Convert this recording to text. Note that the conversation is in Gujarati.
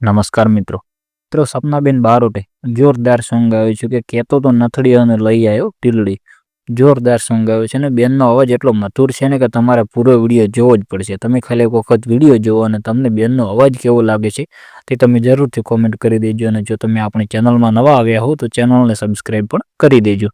નમસ્કાર મિત્રો. મિત્રો, સપનાબેન બારોટે જોરદાર સોંગ આવ્યું છે કે કહેતો તો નથડી અને લઈ આવ્યો ટીલડી. જોરદાર સોંગ આવ્યું છે ને બેનનો અવાજ એટલો મધુર છે ને કે તમારે પૂરો વીડિયો જોવો જ પડશે. તમે ખાલી એક વખત વીડિયો જોવો અને તમને બેનનો અવાજ કેવો લાગે છે તે તમે જરૂરથી કોમેન્ટ કરી દેજો અને જો તમે આપણી ચેનલમાં નવા આવ્યા હો તો ચેનલને સબસ્ક્રાઈબ પણ કરી દેજો.